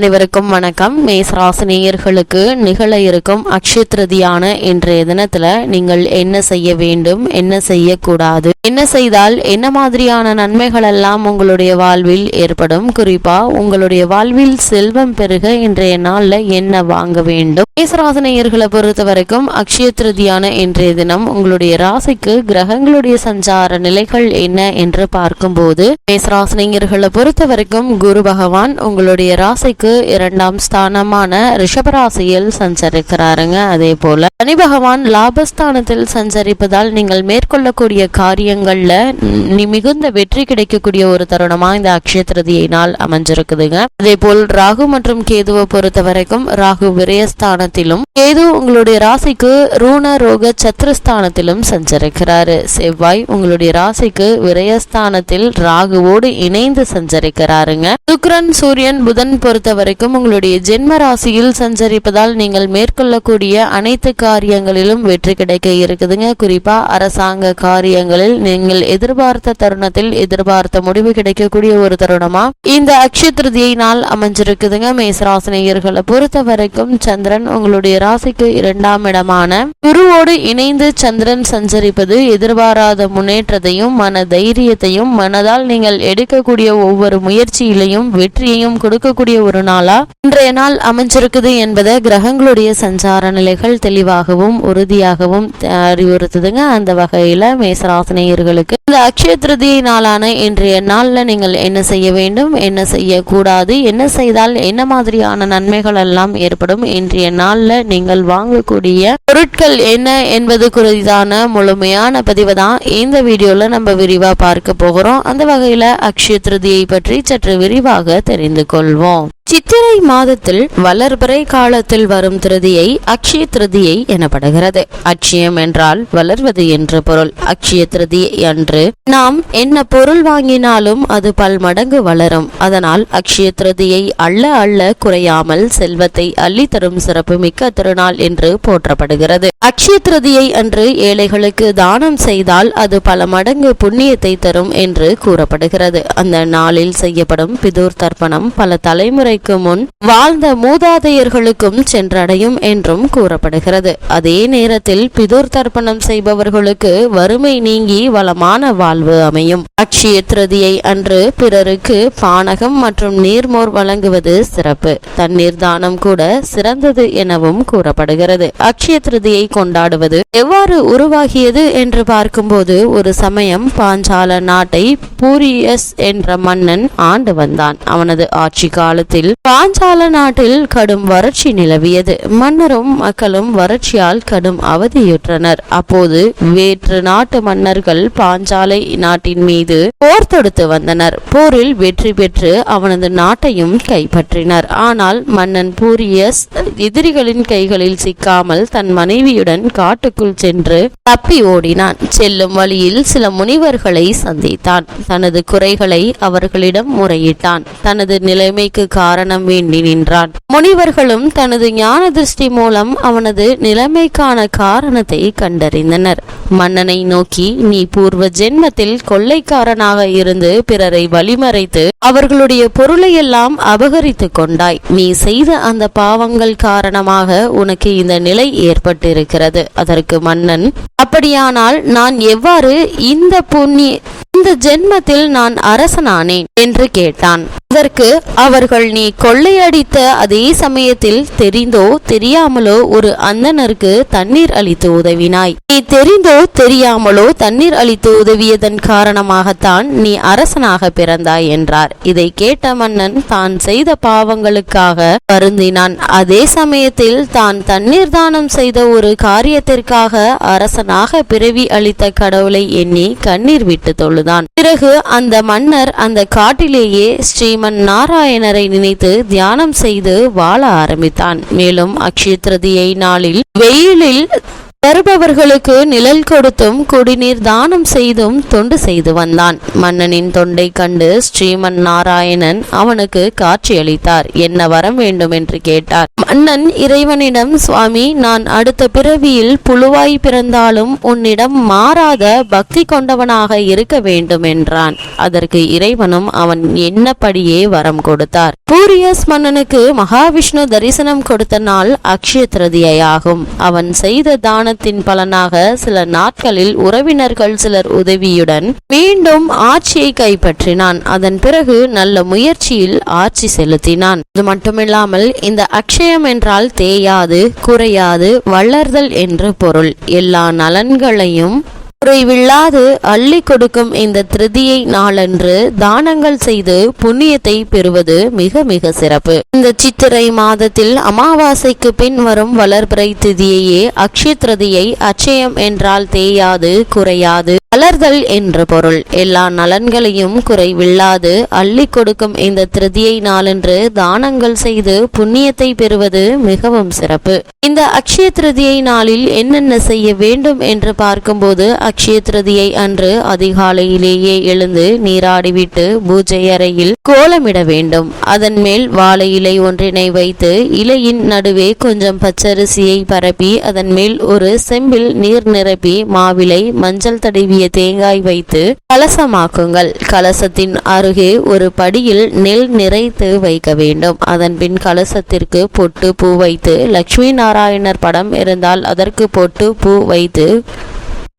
அனைவருக்கும் வணக்கம். மேசராசினியர்களுக்கு நிகழ இருக்கும் அக்ஷய திருதியான இன்றைய தினத்துல நீங்கள் என்ன செய்ய வேண்டும் என்ன செய்யக்கூடாது என்ன செய்தால் என்ன மாதிரியான நன்மைகள் எல்லாம் உங்களுடைய வாழ்வில் ஏற்படும்? குறிப்பா உங்களுடைய வாழ்வில் செல்வம் பெருக இன்றைய நாள்ல என்ன வாங்க வேண்டும்? மேசராசினியர்களை பொறுத்த வரைக்கும் அக்ஷய திருதியான இன்றைய தினம் உங்களுடைய ராசிக்கு கிரகங்களுடைய சஞ்சார நிலைகள் என்ன என்று பார்க்கும்போது மேசராசினியர்களை பொறுத்த வரைக்கும் குரு பகவான் உங்களுடைய ராசிக்கு இரண்டாம் ஸ்தானமான ரிஷபராசியில் சஞ்சரிக்கிறாருங்க அதே போல சனி பகவான் லாபஸ்தானத்தில் சஞ்சரிப்பதால் நீங்கள் மேற்கொள்ளக்கூடிய காரியங்கள்ல மிகுந்த வெற்றி கிடைக்கக்கூடிய ஒரு தருணமா இந்த அக்ஷய திருதியை நாள் அமைஞ்சிருக்குதுங்க. அதே போல் ராகு மற்றும் கேதுவை பொறுத்த வரைக்கும் ராகு விரயஸ்தானத்திலும் கேது உங்களுடைய ராசிக்கு ரூண ரோக சத்ருஸ்தானத்திலும் சஞ்சரிக்கிறாரு. செவ்வாய் உங்களுடைய ராசிக்கு விரயஸ்தானத்தில் ராகுவோடு இணைந்து சஞ்சரிக்கிறாருங்க. சுக்ரன் சூரியன் புதன் பொறுத்த வரைக்கும் உங்களுடைய ஜென்ம ராசியில் சஞ்சரிப்பதால் நீங்கள் மேற்கொள்ளக்கூடிய அனைத்து காரியங்களிலும் வெற்றி கிடைக்க இருக்குதுங்க. குறிப்பா அரசாங்க காரியங்களில் நீங்கள் எதிர்பார்த்த தருணத்தில் எதிர்பார்த்த முடிவு கிடைக்கக்கூடிய ஒரு தருணமா? இந்த அக்ஷய திருதியை நாள் அமைஞ்சிருக்குதுங்க. மேசராசினியர்களை பொறுத்த வரைக்கும் சந்திரன் உங்களுடைய ராசிக்கு இரண்டாம் இடமான குருவோடு இணைந்து சந்திரன் சஞ்சரிப்பது எதிர்பாராத முன்னேற்றத்தையும் மன தைரியத்தையும் மனதால் நீங்கள் எடுக்கக்கூடிய ஒவ்வொரு முயற்சியிலையும் வெற்றியையும் கொடுக்கக்கூடிய ஒரு நாளா இன்றைய நாள் அமைஞ்சிருக்குது என்பதை கிரகங்களுடைய சஞ்சார நிலைகள் தெளிவாகவும் உறுதியாகவும் அறிவுறுத்துதுங்க. அந்த வகையில மேசராசினியர்களுக்கு இந்த அக்ஷய திருதியை நாளான இன்றைய நாள்ல நீங்கள் என்ன செய்ய வேண்டும் என்ன செய்யக்கூடாது என்ன செய்தால் என்ன மாதிரியான நன்மைகள் எல்லாம் ஏற்படும்? இன்றைய நாள்ல நீங்கள் வாங்கக்கூடிய பொருட்கள் என்ன என்பது குறித்தான முழுமையான பதிவு தான் இந்த வீடியோல நம்ம விரிவா பார்க்க போகிறோம். அந்த வகையில அக்ஷய திருதியை பற்றி சற்று விரிவாக தெரிந்து கொள்வோம். சித்திரை மாதத்தில் வளர்பிறை காலத்தில் வரும் திருதியை அக்ஷய திருதியை எனப்படுகிறது. அக்ஷயம் என்றால் வளர்வது என்று பொருள். அக்ஷய திருதியை அன்று நாம் என்ன பொருள் வாங்கினாலும் அது பல் மடங்கு வளரும். அதனால் அக்ஷய திருதியை அள்ள அள்ள குறையாமல் செல்வத்தை அள்ளி தரும் சிறப்பு மிக்க திருநாள் என்று போற்றப்படுகிறது. அக்ஷய திருதியை அன்று ஏழைகளுக்கு தானம் செய்தால் அது பல மடங்கு புண்ணியத்தை தரும் என்று கூறப்படுகிறது. அந்த நாளில் செய்யப்படும் பிதூர் தர்ப்பணம் பல தலைமுறைக்கு முன் வாழ்ந்த மூதாதையர்களுக்கும் சென்றடையும் என்றும் கூறப்படுகிறது. அதே நேரத்தில் பிதூர் தர்ப்பணம் செய்பவர்களுக்கு வறுமை நீங்கி வளமான வாழ்வு அமையும். அக்ஷய திருதியை அன்று பிறருக்கு பானகம் மற்றும் நீர்மோர் வழங்குவது சிறப்பு. தண்ணீர் தானம் கூட சிறந்தது எனவும் கூறப்படுகிறது. அக்ஷய திருதியை கொண்டாடுவது. எவ்வாறு உருவாகியது என்று பார்க்கும்போது ஒரு சமயம் பாஞ்சால நாட்டை பூரியஸ் என்ற மன்னன் ஆண்டு வந்தான். அவனது ஆட்சி காலத்தில் பாஞ்சால நாட்டில் கடும் வறட்சி நிலவியது. மன்னரும் மக்களும் வறட்சியால் கடும் அவதியுற்றனர். அப்போது வேற்று நாட்டு மன்னர்கள் பாஞ்சாலை நாட்டின் மீது போர் தொடுத்து வந்தனர். போரில் வெற்றி பெற்று அவனது நாட்டையும் கைப்பற்றினர். ஆனால் மன்னன் பூரியஸ் எதிரிகளின் கைகளில் சிக்காமல் தன் மனைவி உதவியுடன் காட்டுக்குள் சென்று தப்பி ஓடினான். செல்லும் வழியில் சில முனிவர்களை சந்தித்தான். தனது குறைகளை அவர்களிடம் முறையிட்டான். தனது நிலைமைக்கு காரணம் வேண்டி நின்றான். முனிவர்களும் தனது ஞான திருஷ்டி மூலம் அவனது நிலைமைக்கான காரணத்தை கண்டறிந்தனர். மன்னனை நோக்கி நீ பூர்வ ஜென்மத்தில் கொள்ளைக்காரனாக இருந்து பிறரை வழிமறைத்து அவர்களுடைய பொருளையெல்லாம் அபகரித்து கொண்டாய். நீ செய்த அந்த பாவங்கள் காரணமாக உனக்கு இந்த நிலை ஏற்பட்டிருக்கிறது. அதற்கு மன்னன் அப்படியானால் நான் எவ்வாறு இந்த புண்ணிய இந்த ஜென்மத்தில் நான் அரசனானேன்? என்று கேட்டான். அதற்கு அவர்கள் நீ கொள்ளையடித்த அதே சமயத்தில் தெரிந்தோ தெரியாமலோ ஒரு அந்தனருக்கு தண்ணீர் அளித்து உதவினாய். நீ தெரிந்தோ தெரியாமலோ தண்ணீர் அளித்து உதவியதன் காரணமாகத்தான் நீ அரசனாக பிறந்தாய் என்றார். இதை கேட்ட மன்னன் தான் செய்த பாவங்களுக்காக வருந்தினான். அதே சமயத்தில் தான் தண்ணீர் தானம் செய்த ஒரு காரியத்திற்காக அரசனாக பிறவி அளித்த கடவுளை எண்ணி கண்ணீர் விட்டு தொழுதான். பிறகு அந்த மன்னர் அந்த காட்டிலேயே ஸ்ரீ ஸ்ரீமன் நாராயணரை நினைத்து தியானம் செய்து வாழ ஆரம்பித்தான். மேலும் அக்ஷய திருதியை நாளில் வெயிலில் வருபவர்களுக்கு நிழல் கொடுத்தும் குடிநீர் தானம் செய்தும் தொண்டு செய்து வந்தான். மன்னனின் தொண்டை கண்டு ஸ்ரீமன் நாராயணன் அவனுக்கு காட்சியளித்தார். என்ன வரம் வேண்டும்? என்று கேட்டார். மன்னன் இறைவனிடம் சுவாமி நான் அடுத்த பிறவியில் புழுவாய் பிறந்தாலும் உன்னிடம் மாறாத பக்தி கொண்டவனாக இருக்க வேண்டும் என்றான். அதற்கு இறைவனும் அவன் என்னப்படியே வரம் கொடுத்தார். பூரியஸ் மன்னனுக்கு மகாவிஷ்ணு தரிசனம் கொடுத்த நாள் அக்ஷய திருதியாகும். அவன் செய்த தானத்தின் பலனாக சில நாட்களில் உறவினர்கள் சிலர் உதவியுடன் மீண்டும் ஆட்சியை கைப்பற்றினான். அதன் பிறகு நல்ல முயற்சியில் ஆட்சி செலுத்தினான். இது மட்டுமில்லாமல் இந்த அக்ஷயம் என்றால் தேயாது குறையாது வளர்தல் என்று பொருள். எல்லா நலன்களையும் குறைவில்லாது அள்ளி கொடுக்கும் இந்த திருதியை நாளன்று தானங்கள் செய்து புண்ணியத்தை பெறுவது மிக மிக சிறப்பு. இந்த சித்திரை மாதத்தில் அமாவாசைக்கு பின் வரும் வளர்பிறை திதியையே அக்ஷய திருதியை அச்சயம் என்றால் தேயாது குறையாது. வளர்தல் என்று பொருள். எல்லா நலன்களையும் குறைவில்லாது அள்ளி கொடுக்கும் இந்த திருதியை நாளன்று தானங்கள் செய்து புண்ணியத்தை பெறுவது மிகவும் சிறப்பு. இந்த அக்ஷய திருதியை நாளில் என்னென்ன செய்ய வேண்டும் என்று பார்க்கும்போது அக்ஷய திருதியை அன்று அதிகாலையிலேயே எழுந்து நீராடிவிட்டு பூஜை அறையில் கோலமிட வேண்டும் அதன் மேல் வாழை இலை ஒன்றினை வைத்து இலையின் நடுவே கொஞ்சம் பச்சரிசியை பரப்பி அதன் மேல் ஒரு செம்பில் நீர் நிரப்பி மாவிலை மஞ்சள் தடவிய தேங்காய் வைத்து கலசமாக்குங்கள். கலசத்தின் அருகே ஒரு படியில் நெல் நிறைத்து வைக்க வேண்டும். அதன் பின் கலசத்திற்கு பொட்டு பூ வைத்து லட்சுமி நாராயணர் படம் இருந்தால் அதற்கு பொட்டு பூ வைத்து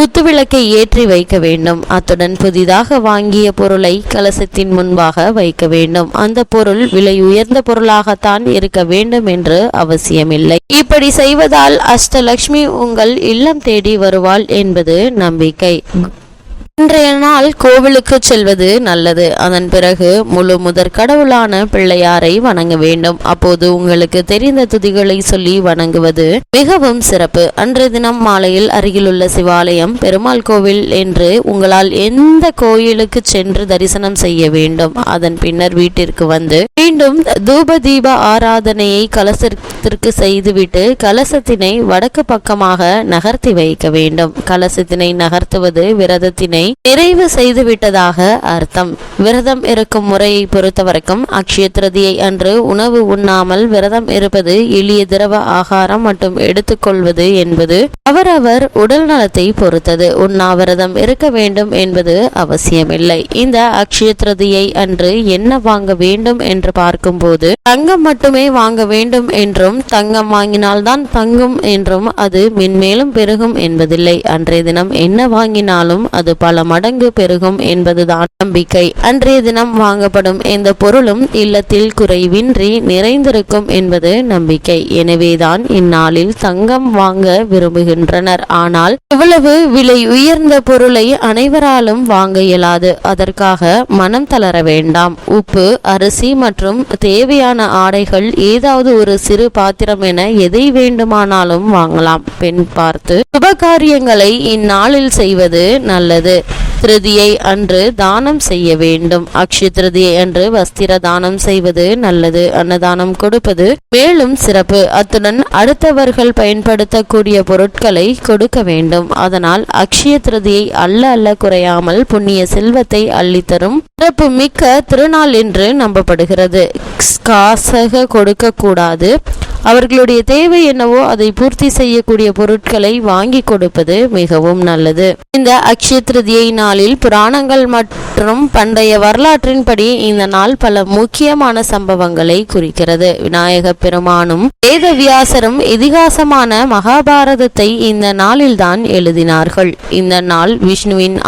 குத்துவிளக்கை ஏற்றி வைக்க வேண்டும். அத்துடன் புதிதாக வாங்கிய பொருளை கலசத்தின் முன்பாக வைக்க வேண்டும். அந்த பொருள் விலை உயர்ந்த பொருளாகத்தான் இருக்க வேண்டும் என்று அவசியமில்லை. இப்படி செய்வதால் அஷ்டலக்ஷ்மி உங்கள் இல்லம் தேடி வருவாள் என்பது நம்பிக்கை. இன்றைய நாள் கோவிலுக்கு செல்வது நல்லது. அதன் பிறகு முழு முதற் கடவுளான பிள்ளையாரை வணங்க வேண்டும். அப்போது உங்களுக்கு தெரிந்த துதிகளை சொல்லி வணங்குவது மிகவும் சிறப்பு. அன்றைய தினம் மாலையில் அருகிலுள்ள சிவாலயம் பெருமாள் கோவில் என்று உங்களால் எந்த கோயிலுக்கு சென்று தரிசனம் செய்ய வேண்டும். அதன் பின்னர் வீட்டிற்கு வந்து மீண்டும் தூப தீப ஆராதனையை கலசத்திற்கு செய்துவிட்டு கலசத்தினை வடக்கு பக்கமாக நகர்த்தி வைக்க வேண்டும். கலசத்தினை நகர்த்துவது விரதத்தினை நிறைவு செய்துவிட்டதாக அர்த்தம். விரதம் இருக்கும் முறையை பொறுத்தவரைக்கும் அக்ஷய திருதியை அன்று உணவு உண்ணாமல் விரதம் இருப்பது எளிய திரவ ஆகாரம் மட்டும் எடுத்துக்கொள்வது என்பது அவரவர் உடல் நலத்தை பொறுத்தது. உண்ணாவிரதம் இருக்க வேண்டும் என்பது அவசியமில்லை. இந்த அக்ஷய திருதியை அன்று என்ன வாங்க வேண்டும் என்று பார்க்கும்போது தங்கம் மட்டுமே வாங்க வேண்டும் என்றும் தங்கம் வாங்கினால்தான் தங்கும் என்றும் அது மென்மேலும் பெருகும் என்பதில்லை. அன்றைய தினம் என்ன வாங்கினாலும் அது பல மடங்கு பெருகும் என்பதுதான் நம்பிக்கை. அன்றைய தினம் வாங்கப்படும் எந்த பொருளும் இல்லத்தில் குறைவின்றி நிறைந்திருக்கும் என்பது நம்பிக்கை. எனவேதான் இந்நாளில் தங்கம் வாங்க விரும்புகின்றனர். ஆனால் இவ்வளவு விலை உயர்ந்த பொருளை அனைவராலும் வாங்க இயலாது. அதற்காக மனம் தளர வேண்டாம். உப்பு அரிசி மற்றும் தேவையான ஆடைகள் ஏதாவது ஒரு சிறு பாத்திரம் என எதை வேண்டுமானாலும் வாங்கலாம். பெண் பார்த்து சுபகாரியங்களை இந்நாளில் செய்வது நல்லது. திருதியை அன்று தானம் செய்ய வேண்டும். அக்ஷய திருதியை அன்று வஸ்திர தானம் செய்வது நல்லது. அன்னதானம் கொடுப்பது மேலும் சிறப்பு. அத்துடன் அடுத்தவர்கள் பயன்படுத்தக்கூடிய பொருட்களை கொடுக்க வேண்டும். அதனால் அக்ஷய திருதியை அல்ல அல்ல குறையாமல் புண்ணிய செல்வத்தை அள்ளித்தரும் சிறப்பு மிக்க திருநாள் என்று நம்பப்படுகிறது. காசக கொடுக்க கூடாது அவர்களுடைய தேவை என்னவோ அதை பூர்த்தி செய்யக்கூடிய பொருட்களை வாங்கி கொடுப்பது மிகவும் நல்லது. இந்த அக்ஷய திருதியை நாளில் புராணங்கள் மற்றும் பண்டைய வரலாற்றின்படி இந்த நாள் பல முக்கியமான சம்பவங்களை குறிக்கிறது. விநாயக பெருமானும் வேதவியாசரும் இதிகாசமான மகாபாரதத்தை இந்த நாளில்தான் எழுதினார்கள். இந்த நாள் விஷ்ணுவின்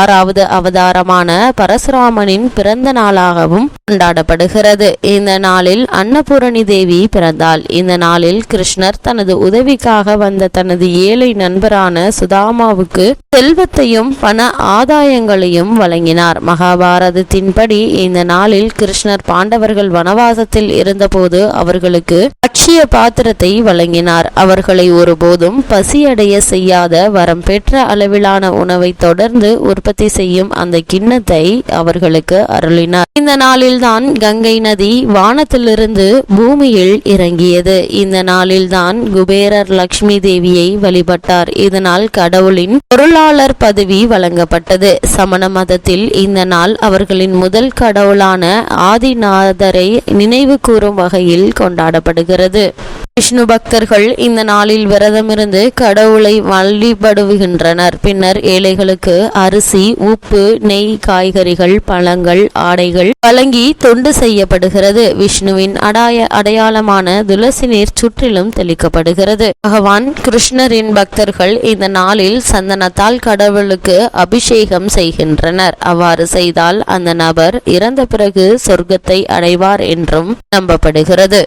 ஆறாவது அவதாரமான பரசுராமனின் பிறந்த நாளாகவும் கொண்டாடப்படுகிறது. இந்த நாளில் அன்னபூரணி தேவி பிறந்தாள். இந்த நாளில் கிருஷ்ணர் தனது உதவிக்காக வந்த தனது ஏழை நண்பரான சுதாமாவுக்கு செல்வத்தையும் பண ஆதாயங்களையும் வழங்கினார். மகாபாரதத்தின்படி இந்த நாளில் கிருஷ்ணர் பாண்டவர்கள் வனவாசத்தில் இருந்தபோது அவர்களுக்கு லட்சிய பாத்திரத்தை வழங்கினார். அவர்களை ஒருபோதும் பசியடைய செய்யாத வரம் பெற்ற அளவிலான உணவை தொடர்ந்து உற்பத்தி செய்யும் அந்த கிண்ணத்தை அவர்களுக்கு அருளினார். இந்த நாளில்தான் கங்கை நதி வானத்திலிருந்து பூமியில் இறங்கியது. இந்த நாளில்தான் குபேரர் லக்ஷ்மி தேவியை வழிபட்டார். இதனால் கடவுளின் பொருளாளர் பதவி வழங்கப்பட்டது. சமண மதத்தில் இந்த நாள் அவர்களின் முதல் கடவுளான ஆதிநாதரை நினைவு கூறும் வகையில் கொண்டாடப்படுகிறது. விஷ்ணு பக்தர்கள் இந்த நாளில் விரதமிருந்து கடவுளை வழிபடுகின்றனர். பின்னர் ஏழைகளுக்கு அரிசி உப்பு நெய் காய்கறிகள் பழங்கள் ஆடைகள் வழங்கி தொண்டு செய்யப்படுகிறது. விஷ்ணுவின் அடாய அடையாளமான துளசி நீர் சுற்றிலும் தெளிக்கப்படுகிறது. பகவான் கிருஷ்ணரின் பக்தர்கள் இந்த நாளில் சந்தனத்தால் கடவுளுக்கு அபிஷேகம் செய்கின்றனர். அவ்வாறு செய்தால் அந்த நபர் இறந்த பிறகு சொர்க்கத்தை அடைவார் என்றும் நம்பப்படுகிறது.